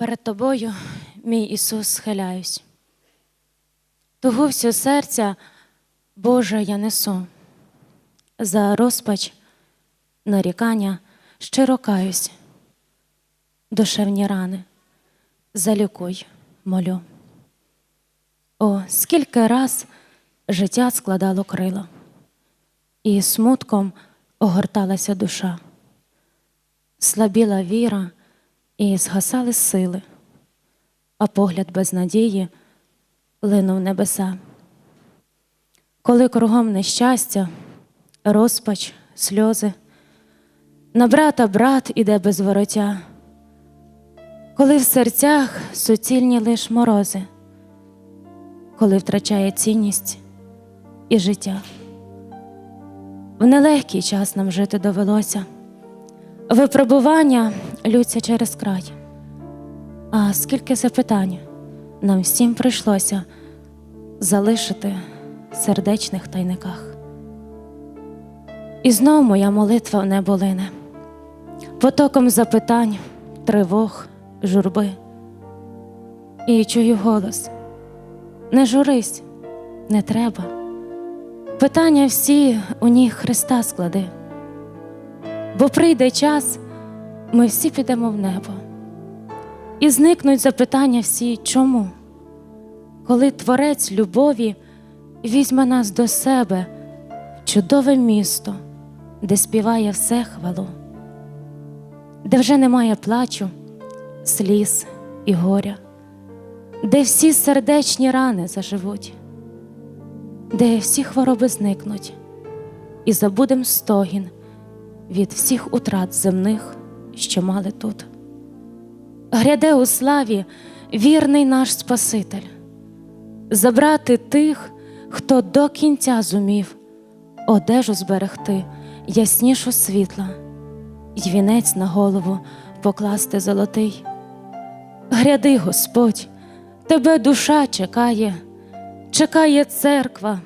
Перед тобою, мій Ісус, схиляюсь. Тугу всю серця, Боже, я несу. За розпач, нарікання щиро каюсь. Душевні рани, залікуй, молю. О, скільки раз життя складало крила, і смутком огорталася душа, слабіла віра і згасали сили, а погляд без надії линув небеса. Коли кругом нещастя, розпач, сльози, на брата брат іде без вороття, коли в серцях суцільні лиш морози, коли втрачає цінність і життя. В нелегкий час нам жити довелося. Випробування лються через край. А скільки запитань нам всім прийшлося залишити в сердечних тайниках. І знов моя молитва в небо лине, потоком запитань, тривог, журби. І чую голос: не журись, не треба. Питання всі у ніг Христа склади бо прийде час, ми всі підемо в небо. І зникнуть запитання всі чому? Коли Творець любові візьме нас до себе в чудове місто, де співає все хвалу, де вже немає плачу, сліз і горя, де всі сердечні рани заживуть, де всі хвороби зникнуть, і забудем стогін від всіх утрат земних, що мали тут. Гряде у славі вірний наш Спаситель, забрати тих, хто до кінця зумів одежу зберегти яснішу світла, й вінець на голову покласти золотий. Гряди, Господь, тебе душа чекає, чекає церква,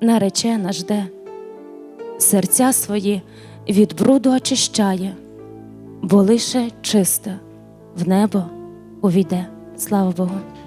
наречена жде, серця свої від бруду очищає, бо лише чисте в небо увійде. Слава Богу.